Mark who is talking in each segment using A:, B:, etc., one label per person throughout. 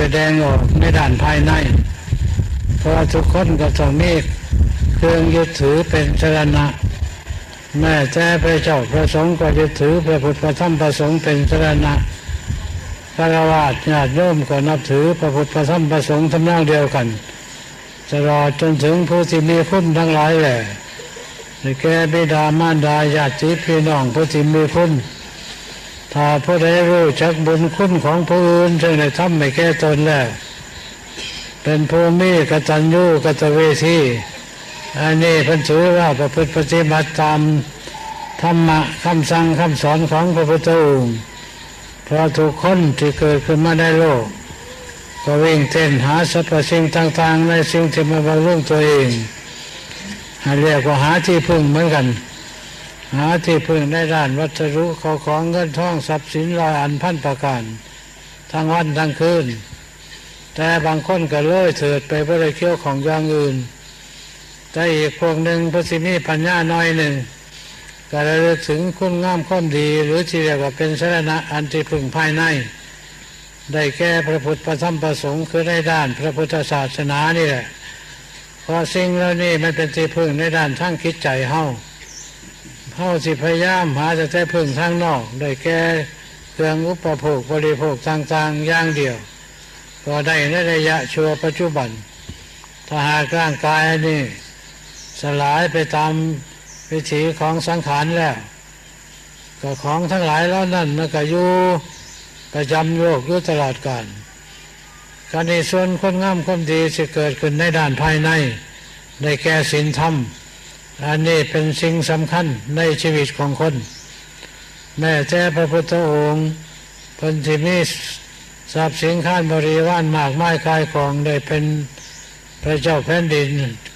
A: แสดงออกในด้านภายใน เพราะทุกคนก็ต้องมีเครื่องยึดถือเป็นสรณะ แม่แจ้พระเจ้าพระสงฆ์ก็ยึดถือพระพุทธพระธรรมพระสงฆ์เป็นสรณะคารวะญาติโยมก็นับถือพระพุทธพระธรรมพระสงฆ์ทำนองเดียวกันตลอดจนถึงผู้ที่มีคุณทั้งหลายแหละในแก่บิดามารดาญาติพี่น้องผู้ที่มีคุณ ถ้าผู้ใดรู้จักบุญคุณของผู้อื่นซึ่งได้ำไม่แก่ตนแล้วเป็นผู้มีกตัญญูกตเวทีอันนี้พันถือว่าประพฤติปฏิบัติตามธรรมะคำสั่งคำสอนของพระพุทธองค์เพราะทุกคนที่เกิดขึ้นมาในโลก ก็วิ่งเต้นหาสรรพสิ่งต่างๆในสิ่งที่มาบำรุงตัวเองห้เรียกว่าหาที่พึ่งเหมือนกัน หาที่พึ่งในด้านวัตถุขาของเงินทองทรัพย์สินลอยอันพันประการทั้งวันทั้งคืน แต่บางคนก็เลยเถิดไปบริเคี้ยวของอย่างอื่น แต่อีกพวกหนึ่งพระสิมีปัญญาน้อยหนึ่งก็ระลึกถึงคุณงามความดี หรือที่เรียกว่าเป็นสรณะอันที่พึ่งภายใน ได้แก่พระพุทธพระธรรมพระสงฆ์คือในด้านพระพุทธศาสนานี่แหละเพราะสิ่งเหล่านี้มันเป็นที่พึ่งในด้านทั้งคิดใจเฮา เฮาสิพยายามหาจะได้พึ่งทางนอกได้แก่เครื่องอุปโภคบริโภคต่างๆอย่างเดียว ก็ได้ในระยะชั่วปัจจุบัน ถ้าหากร่างกายนี้สลายไปตามวิถีของสังขารแล้วก็ของทั้งหลายแล้วนั่นมันก็อยู่ประจำโลกอยู่ตลอดกาลการในส่วนคนงามคนดีจะเกิดขึ้นในด้านภายในได้แก่ศีลธรรม อันนี้เป็นสิ่งสำคัญในชีวิตของคน แม้แต่พระพุทธองค์เพิ่นที่มีทรัพย์สินข้านบริวารมากมายกายของได้เป็นพระเจ้าแผ่นดิน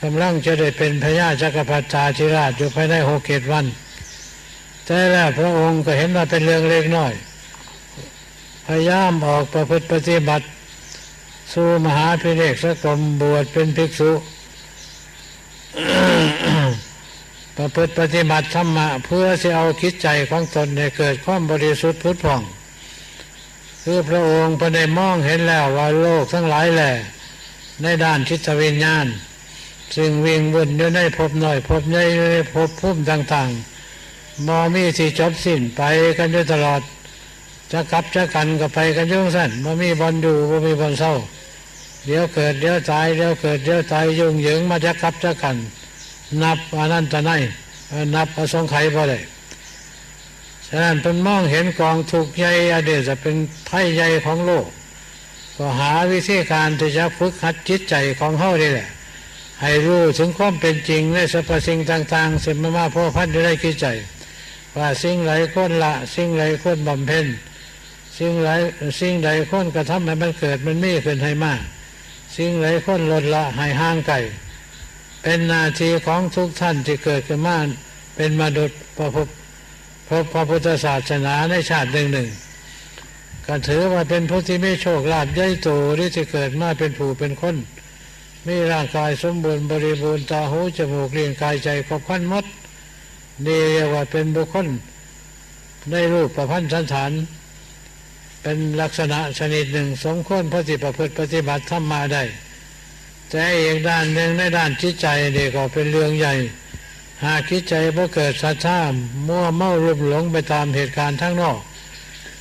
A: กำลังจะได้เป็นพระยาจักรพรรดิธิราชอยู่ภายในหกเกตวัน แต่แล้วพระองค์ก็เห็นว่าเป็นเรื่องเล็กน้อย พยายามออกประพฤติปฏิบัติ สู่มหาพิเรกสกรมบวชเป็นภิกษุ ประพฤติปฏิบัติธรรมะเพื่อจะเอาคิดใจของตนให้เกิดความบริสุทธิ์พุทธผ่อง คือพระองค์พระได้มองเห็นแล้วว่าโลกทั้งหลายแหละในด้านทิศวิญญาณซึ่งวิ่งวนอยู่ในภพน้อยภพใหญ่ในภพภูมิต่างๆมอมีที่จบสิ้นไปกันอยู่ตลอด จะกลับจะกันก็ไปกันยุ่งสั้นมอมีบอลดูมอมีบอลเศร้าเดี๋ยวเกิดเดี๋ยวตายเดี๋ยวเกิดเดี๋ยวตายยุ่งเหยิงมาจะกลับจะกัน นับอนันตนัยนับอสงไขยบ่ได้ฉะนั้นเป็นมองเห็นกองถูกใหญ่อเดจะเป็นไพ่ใหญ่ของโลก ก็หาวิธีการที่จะฝึกหัดจิตใจของเขาได้แหละ ให้รู้ถึงความเป็นจริงในสรรพสิ่งต่างๆสิ่งมามาพ่อพันธุ์ได้คิดใจ ว่าสิ่งไหลคนละ สิ่งไหลคนบำเพ็ญสิ่งไหลสิ่งใดคนกระทำให้มันเกิดมันไมีขึ้นให้มาก สิ่งไหลคนลดละให้ห่างไกล เป็นนาทีของทุกท่านที่เกิดขึ้นมาเป็นมนุษย์พระพุทธพระพุทธศาสนาในชาติหนึ่งหนึ่งก็ถือว่าเป็นผู้ที่ไม่โชคลาภใหญ่โตที่จะเกิดมาเป็นผู้เป็นคนมีร่างกายสมบูรณ์บริบูรณ์ตาหูจมูกเลี้ยงกายใจครบคันมดนี่เรียกว่าเป็นบุคคลได้รูปประพันธ์สันฐาน เป็นลักษณะชนิดหนึ่งสมควรพระติประพฤติปฏิบัติทำมาได้ แต่อีกด้านหนึ่งในด้านจิตใจเด็กก็เป็นเรื่องใหญ่ หากคิดใจพอเกิดสัทธามั่วเมารุมหลงไปตามเหตุการณ์ทั้งนอก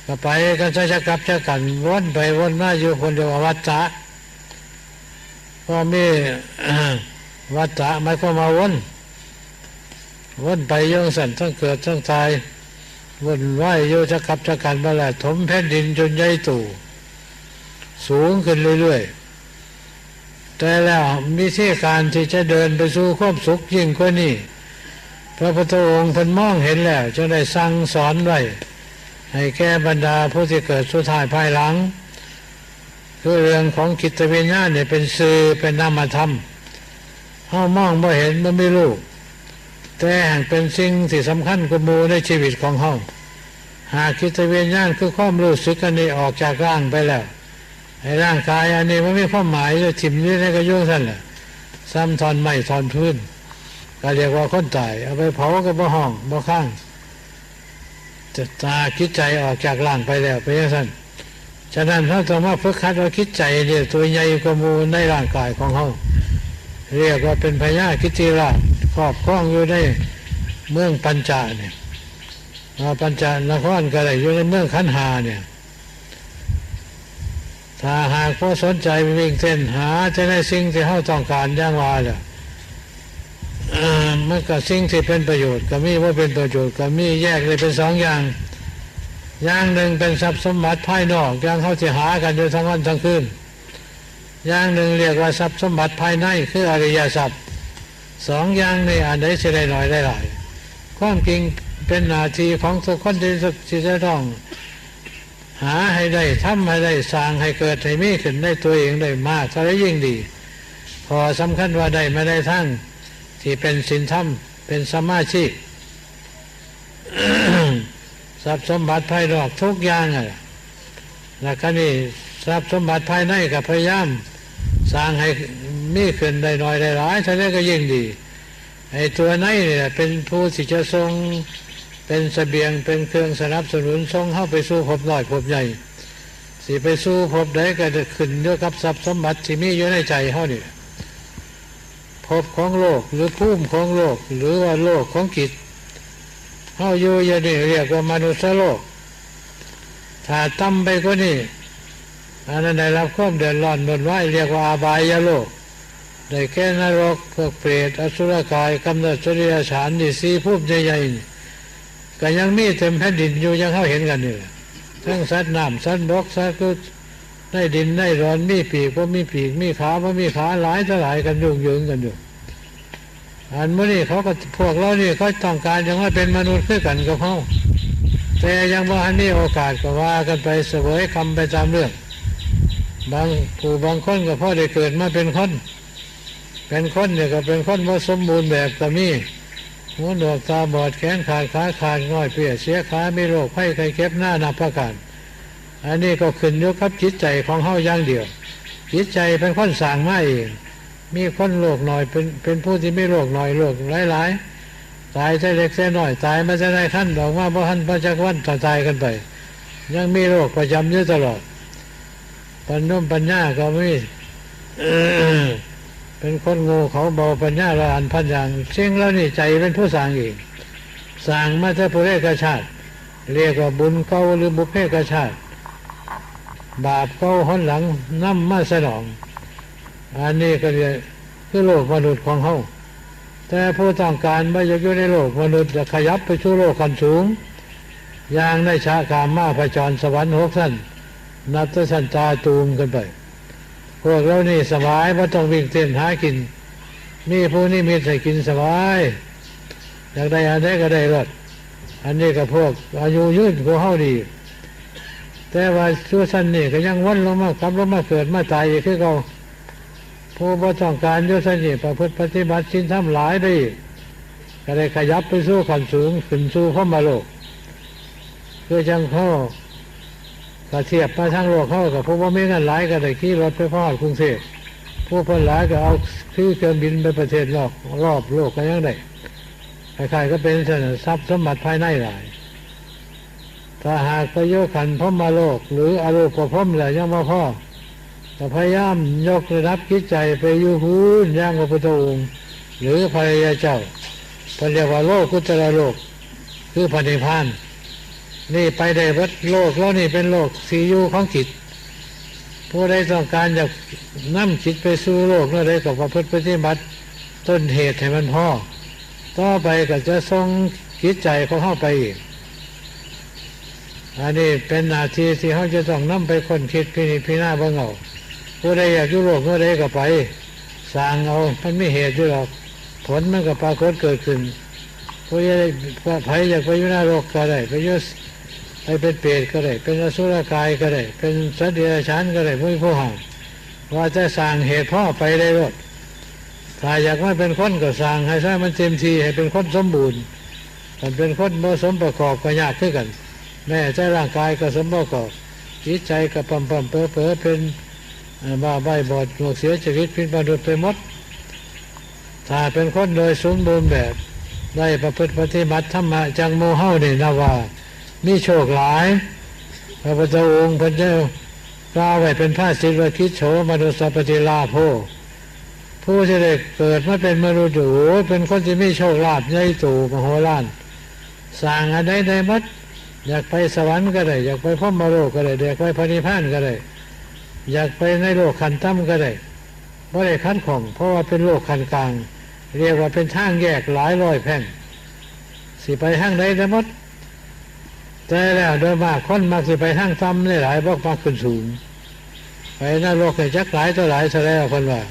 A: ก็ไปกันจะจะกลับจะกันวนไปวนมาอยู่คนเดียววัฏฏะพอมีวัฏฏะไม่ก็มาวนวนไปย่องสันทั้งเกิดทั้งตายวนไหวโยจะกับจะกันมาแหละถมแผ่นดินจนใหญ่ตู่สูงขึ้นเรื่อยๆ แต่แล้วมีที่การที่จะเดินไปสู่ความสุขยิ่งกว่านี้พระพุทธองค์เพิ่นมองเห็นแล้วจึงได้สั่งสอนไว้ให้แก้บรรดาผู้ที่เกิดสุดท้ายภายหลัง คือเรื่องของกิตวิญญาณเนี่ยเป็นสื่อเป็นนามธรรมเฮามองบ่เห็นมันไม่รู้แต่แห่งเป็นสิ่งที่สำคัญกว่ามูในชีวิตของเฮาหากกิตวิญญาณคือความรู้สึกอันนี้ออกจากร่างไปแล้ว ไอ้ร่างกายอันนี้มันไม่ความหมายจะถิ่มนี่ในกระยุ่งท่านแหละซ้ำทอนไม้ทอนพื้นก็เรียกว่าคนตาย เอาไปเผาก็บ่ห้องบ่ข้างจะตาคิดใจออกจากร่างไปแล้วไปยังสั้นฉะนั้นเราต้องมาฝึกคัดว่าคิดใจเนี่ยตัวใหญ่กว่ามูในร่างกายของเขาเรียกว่าเป็นพญาคิติราชครอบครองอยู่ในเมืองปัญจาเนี่ยมาปัญจานครก็ได้อยู่ในเมืองขันหาเนี่ย ถ้าหากผู้สนใจวิ่งเส้นหาจะได้สิ่งที่เขาต้องการย่างวาแหละเอ่อมันก็สิ่งที่เป็นประโยชน์ก็มีว่าเป็นประโยชน์ก็มีแยกเลยเป็นสองอย่าง อย่างหนึ่งเป็นทรัพย์สมบัติภายนอกอย่างเขาจะหากันอยู่ทั้งวันทั้งคืนอย่างหนึ่งเรียกว่าทรัพย์สมบัติภายในคืออริยทรัพย์สองอย่างนี้อันใดจะได้น้อยได้หลายความจริงเป็นนาทีของทุกคนที่ที่จะต้อง หาให้ได้ทำให้ได้สร้างให้เกิดให้มีขึ้นได้ตัวเองได้มากเท่าไรยิ่งดี พอสำคัญว่าได้ไม่ได้ทั้งที่เป็นสินธรรมเป็นสมาชิกทรัพย์สมบัติภายนอกทุกอย่างอะแล้วก็นี่ทรัพย์สมบัติภายในกับพยายามสร้างให้มีขึ้นได้น้อยได้หลายเท่านั้นก็ยิ่งดีไอ้ตัวในเนี่ยเป็นผู้ที่จะทรง เป็นสเสบียงเป็นเครื่องสนับสนุนทรงเข้าไปสู่ภพน้อยภพใหญ่สิไปสู่ภพใดก็จะขึ้นด้วยกับทรัพย์สมบัติที่มีอยู่ในใจเขานี่ภพของโลกหรือภูมิของโลก หรือว่าโลกของกิจเขาอยู่อย่างนี้เรียกว่ามนุษย์โลก ถ้าต่ำไปก็นี่อันนั้นได้รับความเดือดร้อนบนไหวเรียกว่าอาบายโลกได้แค่นรกพวกเปรตอสุรกายกำเนิดสุริยฉานนี่สีภูมิใหญ่ๆ ก็ยังมีเต็มแผ่นดินอยู่ยังเข้าเห็นกันนี่แหละทั้งสัตว์น้ำสัตว์บกสัตว์ก็ได้ดินได้ร้อนมีปีกว่ามีปีกมีขาว่ามีขาหลายต่อหลายกันยุ่งยืงกันอยู่อันเมื่อนี้เขาก็พวกเรานี่เขาต้องการยังว่าเป็นมนุษย์คือกันกับเขาแต่ยังว่าอันนี้โอกาสก็ว่ากันไปเสวยคำไปตามเรื่อง บางผู้บางคนก็พ่อได้เกิดมาเป็นคน เป็นคนเนี่ยก็เป็นคนว่าสมบูรณ์แบบก็มี หูหนวกตาบอดแขนขาดขาขาดง่อยเปียเสียขาไม่โรคไข้ไข้เก็บหน้านับประการอันนี้ก็ขึ้นอยู่กับจิตใจของเฮาอย่างเดียว จิตใจเป็นคนสั่งมาเองมีคนโรคหน่อยเป็นเป็นผู้ที่ไม่โรคหน่อยโรคหลายๆตายใช่เล็กใช่น้อยตายมาจะได้ขั้นดอกว่าบ่ทันพระจักวันต่อตายกันไป ยังมีโรคประจำอยู่ตลอดปัญญมปัญญาก็ไม่ เป็นคนโง่เขาเบาปัญญาละอันพันอย่างเสียงแล้วนี่ใจเป็นผู้สร้างเองสร้างมาแต่ปุเรกชาติ เรียกว่าบุญเก่าหรือบุพเพกชาติ บาปเก่าหอนหลังน้ำมาสนอง อันนี้ก็เรียกคือโลกมนุษย์ของเขาแต่ผู้ต้องการไม่อยากอยู่ในโลกมนุษย์จะขยับไปสู่โลกขั้นสูง อย่างในชาคามาพระจรสวรรค์หกสั้นนับตัวสันตาตูมกันไป พวกเรานี่สบายไม่ต้องวิ่งเต้นหากิน มีผู้นี่มีใส่กินสบายอยากได้อันใดก็ได้รถอันนี้ก็พวกอายุยืนกว่าเฮาดี แต่ว่าชั่วสั้นนี่ก็ยังวนลงมากลับลงมาเกิดมาตายอีกคือเขาผู้บ่ต้องการชั่วสั้นนี่ประพฤติปฏิบัติสินทำหลายได้อีกก็ได้ขยับไปสู่ขั้นสูงขึ้นสู่พระมาโลกคือจังเขา ก็เทียบมาทั้งโลกเขากับผู้ว่าไม่เงินหลายก็ได้ขี่รถไปพ่อกรุงเทพผู้คนหลายก็เอาคือเครื่องบินไปประเทศรอบรอบโลกก็ยังได้ใครๆก็เป็นทรัพย์สมบัติภายในหลาย ถ้าหากปโยชน์ขันพรหมาโลก หรืออารูปพรมแหละยังมาพ่อแต่พยายามยกระดับจิตใจไปยูหูนย่างพระพุทธองค์หรือพระยาเจ้าพระเรียกว่าโลกกุตระโลก คือพระนิพพาน นี่ไปได้วัดโลกแล้วนี่เป็นโลกสีอยู่ของจิตผู้ใดต้องการอยากนำจิตไปสู่โลกนั่นได้กับพระพุทธปฏิบัติต้นเหตุให้มันพ่อต่อไปก็จะทรงจิตใจของเข้าไปอีกอันนี้เป็นนาทีที่เขาจะต้องนำไปคนคิดพินิจพิจารณาบ้างเอาผู้ใดอยากยุโรปผู้ใดก็ไปสร้างเอามันไม่เหตุด้วยหรอกผลมันก็ปรากฏเกิดขึ้นผู้ใดไผอยากไปอยุนาโลกก็ได้ไปอยุ ไปเป็นเปรตก็ได้ เป็นอสุรกายก็ได้ เป็นสัตว์เดรัจฉานก็ได้ผู้ผู้ห่างว่าจะสร้างเหตุพ่อไปได้รถถ้าอยากไม่เป็นคนก็สร้างให้ใช้มันเต็มทีให้เป็นคนสมบูรณ์ถ้าเป็นคนบ่สมประกอบก็ยากขึ้นกัน แม่ใจร่างกายก็สมประกอบจิตใจก็ปั๊มปั๊มเป๋อเป๋อเป็นบ้าใบบอดหนวกเสียชีวิตพินประดุษไปหมด ถ้าเป็นคนโดยสมบูรณ์แบบได้ประพฤติปฏิบัติธรรมะจังโมเฮาเนี่นะว่า มีโชคหลาย พระพุทธองค์พระเจ้ากล่าวไว้เป็นพระศิวคิดโฉมนุสปฏิลาโภผู้ที่ได้เกิดมาเป็นมนุษย์อยู่เป็นคนที่มีโชคลาภใหญ่ตู่มโหฬารสร้างอันใดได้มัดอยากไปสวรรค์ก็ได้ อยากไปพรหมโลกก็ได้อยากไปพระนิพพานก็ได้ อยากไปในโลกขันตั้มก็ได้ไม่ได้คัดของ เพราะว่าเป็นโลกขันกลาง เรียกว่าเป็นทางแยกหลายร้อยแผ่นสิไปทางใดได้หมด แต่แล้วโดยมากคนมักสิไปทางต่ำหลายๆบอกมาขึ้นสูง ไปนรกเนี่ยจักหลายต่อหลายซะแล้วคนว่า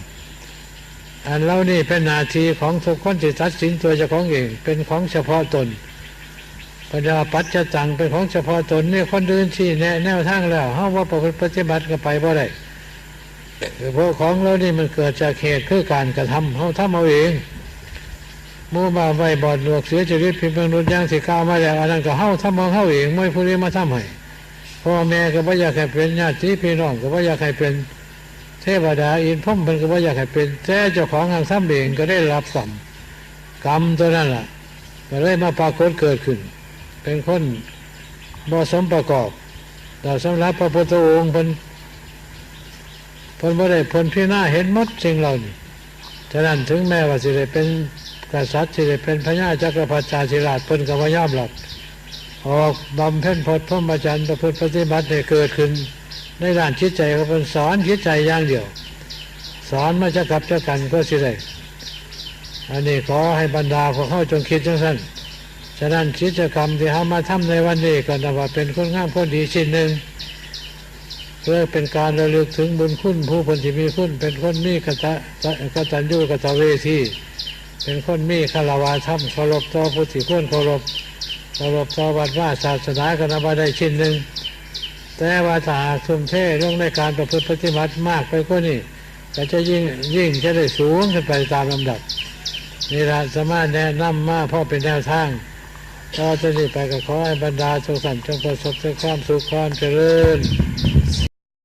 A: อันเรานี่เป็นนาทีของทุกคนที่ตัดสินตัวเจ้าของเอง เป็นของเฉพาะตนปัญญาปัจจตังเป็นของเฉพาะตนนี่คนเดินที่แนแนวทางแล้วเฮาว่าปฏิบัติก็ไปบ่ได้เพราะของเรานี่มันเกิดจากเหตุคือการกระทำเฮาทำเอาเอง มู่มาไว้บอดหลวกเสียชีวิตพิมพ์มนุษย์ย่างสิก้ามาแล้วอันนั้นก็เฮาทำเอาเฮาเองไม่ผู้นี้มาทำให้พ่อแม่ก็บ่อยากให้เป็นญาติพี่น้องก็บ่อยากให้เป็นเทวดาอินพุ่มมันก็บ่อยากให้เป็นแต่เจ้าของทางทำเองก็ได้รับกรรมกรรมตัวนั้นล่ะก็เลยมาปรากฏเกิดขึ้น เป็นคนบ่สมประกอบแต่สำหรับพระพุทธองค์เพิ่นเพิ่นบ่ได้เพิ่นพี่หน้าเห็นหมดสิ่งเหล่านี้ฉะนั้นถึงแม้ว่าสิได้เป็น กษัตริย์สิได้เป็นพระญาจักรพรรดิชาราชเพิ่นก็บ่ยอมรับออกบำเพ็ญพจน์พรหมจรรย์ประพฤติปฏิบัติให้เกิดขึ้น ในด้านจิตใจเขาเป็นสอนจิตใจอย่างเดียว สอนมาจะกลับจะกันก็สิได้อันนี้ขอให้บรรดาพวกเขาจงคิดจังสั้นฉะนั้นกิจกรรมที่เขามาทำในวันนี้ก็นับว่าเป็นคนงามคนดีชิ้นหนึ่งเพื่อเป็นการระลึกถึงบุญคุณผู้คนที่มีคุณเป็นคนมีกตะกตัญญูกตเวที เป็นคนมีคารวะธรรมเคารพต่อผู้ที่ควรเคารพเคารพต่อวัดว่าศาสนาก็นับว่าได้ชิ้นหนึ่งแต่ว่าถ้าหากทุ่มเทลงในการประพฤติปฏิบัติมากไปกว่านี้ก็จะยิ่งยิ่งจะได้สูงขึ้นไปตามลำดับนี่ละสามารถแนะนำมาพ่อเป็นแนวทางต่อจากนี้ไปก็ขอให้บรรดาทุกท่านจงประสบแต่ความสุขความเจริญ